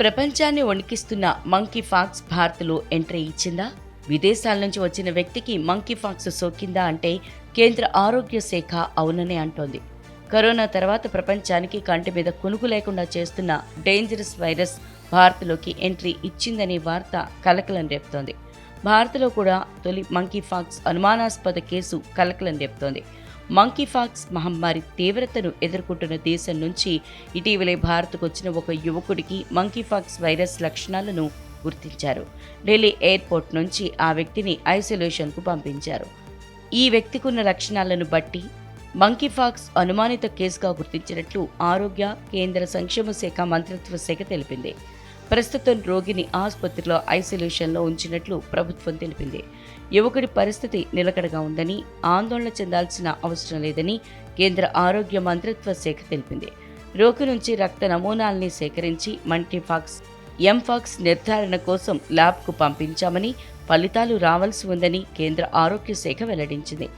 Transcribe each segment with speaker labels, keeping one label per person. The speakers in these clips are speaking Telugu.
Speaker 1: ప్రపంచాన్ని వణికిస్తున్న మంకీ ఫాక్స్ భారత్లో ఎంట్రీ ఇచ్చిందా? విదేశాల నుంచి వచ్చిన వ్యక్తికి మంకీ ఫాక్స్ సోకిందా అంటే కేంద్ర ఆరోగ్య శాఖ అవుననే అంటోంది. కరోనా తర్వాత ప్రపంచానికి కంటి మీద కునుకు లేకుండా చేస్తున్న డేంజరస్ వైరస్ భారత్లోకి ఎంట్రీ ఇచ్చిందనే వార్త కలకలం రేపుతోంది. భారత్లో కూడా తొలి మంకీ ఫాక్స్ అనుమానాస్పద కేసు కలకలం రేపుతోంది. మంకీ ఫాక్స్ మహమ్మారి తీవ్రతను ఎదుర్కొంటున్న దేశం నుంచి ఇటీవలే భారత్కు వచ్చిన ఒక యువకుడికి మంకీ ఫాక్స్ వైరస్ లక్షణాలను గుర్తించారు. ఢిల్లీ ఎయిర్పోర్ట్ నుంచి ఆ వ్యక్తిని ఐసోలేషన్కు పంపించారు. ఈ వ్యక్తికున్న లక్షణాలను బట్టి మంకీఫాక్స్ అనుమానిత కేసుగా గుర్తించినట్లు ఆరోగ్య కేంద్ర సంక్షేమ శాఖ మంత్రిత్వ శాఖ తెలిపింది. ప్రస్తుతం రోగిని ఆసుపత్రిలో ఐసోలేషన్లో ఉంచినట్లు ప్రభుత్వం తెలిపింది. యువకుడి పరిస్థితి నిలకడగా ఉందని ఆందోళన చెందాల్సిన అవసరం లేదని కేంద్ర ఆరోగ్య మంత్రిత్వ శాఖ తెలిపింది. రోగి నుంచి రక్త నమూనాల్ని సేకరించి మంటీఫాక్స్ ఎంఫాక్స్ నిర్ధారణ కోసం ల్యాబ్కు పంపించామని ఫలితాలు రావాల్సి ఉందని కేంద్ర ఆరోగ్య శాఖ వెల్లడించింది.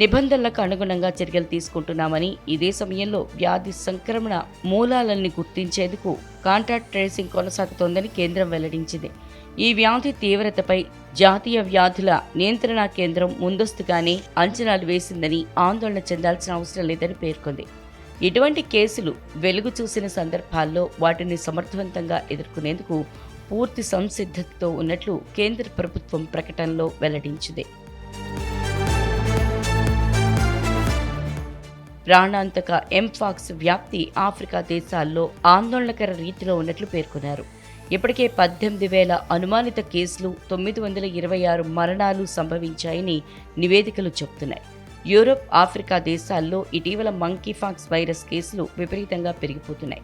Speaker 1: నిబంధనలకు అనుగుణంగా చర్యలు తీసుకుంటున్నామని ఇదే సమయంలో వ్యాధి సంక్రమణ మూలాలన్నీ గుర్తించేందుకు కాంటాక్ట్ ట్రేసింగ్ కొనసాగుతోందని కేంద్రం వెల్లడించింది. ఈ వ్యాధి తీవ్రతపై జాతీయ వ్యాధుల నియంత్రణ కేంద్రం ముందస్తుగానే అంచనాలు వేసిందని ఆందోళన చెందాల్సిన అవసరం లేదని పేర్కొంది. ఇటువంటి కేసులు వెలుగు చూసిన సందర్భాల్లో వాటిని సమర్థవంతంగా ఎదుర్కొనేందుకు పూర్తి సంసిద్ధతతో ఉన్నట్లు కేంద్ర ప్రభుత్వం ప్రకటనలో వెల్లడించింది. ప్రాణాంతక ఎంఫాక్స్ వ్యాప్తి ఆఫ్రికా దేశాల్లో ఆందోళనకర రీతిలో ఉన్నట్లు పేర్కొన్నారు. ఇప్పటికే పద్దెనిమిది వేల అనుమానిత కేసులు తొమ్మిది వందల ఇరవై ఆరు మరణాలు సంభవించాయని నివేదికలు చెబుతున్నాయి. యూరోప్ ఆఫ్రికా దేశాల్లో ఇటీవల మంకీఫాక్స్ వైరస్ కేసులు విపరీతంగా పెరిగిపోతున్నాయి.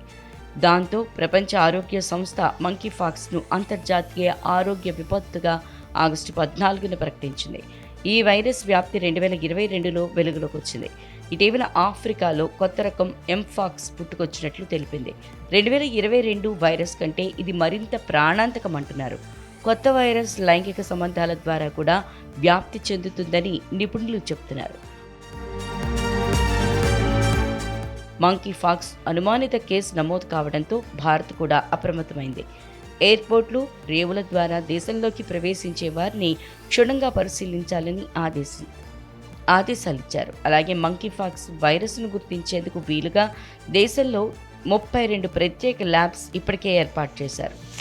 Speaker 1: దాంతో ప్రపంచ ఆరోగ్య సంస్థ మంకీఫాక్స్ను అంతర్జాతీయ ఆరోగ్య విపత్తుగా ఆగస్టు పద్నాలుగున ప్రకటించింది. ఈ వైరస్ వ్యాప్తి రెండు వేల ఇరవై రెండులో వెలుగులోకి వచ్చింది. ఇటీవల ఆఫ్రికాలో కొత్త రకం ఎంఫాక్స్ పుట్టుకొచ్చినట్లు తెలిపింది. రెండు వేల ఇరవై రెండు వైరస్ కంటే ఇది మరింత ప్రాణాంతకం అంటున్నారు. కొత్త వైరస్ లైంగిక సంబంధాల ద్వారా కూడా వ్యాప్తి చెందుతుందని నిపుణులు చెబుతున్నారు మంకీ ఫాక్స్ అనుమానిత కేసు నమోదు కావడంతో భారత్ కూడా అప్రమత్తమైంది. ఎయిర్పోర్ట్లు రేవుల ద్వారా దేశంలోకి ప్రవేశించే వారిని క్షుణ్ణంగా పరిశీలించాలని ఆదేశం ఆదేశాలిచ్చారు అలాగే మంకీఫాక్స్ వైరస్ను గుర్తించేందుకు వీలుగా దేశంలో ముప్పై రెండు ప్రత్యేక ల్యాబ్స్ ఇప్పటికే ఏర్పాటు చేశారు.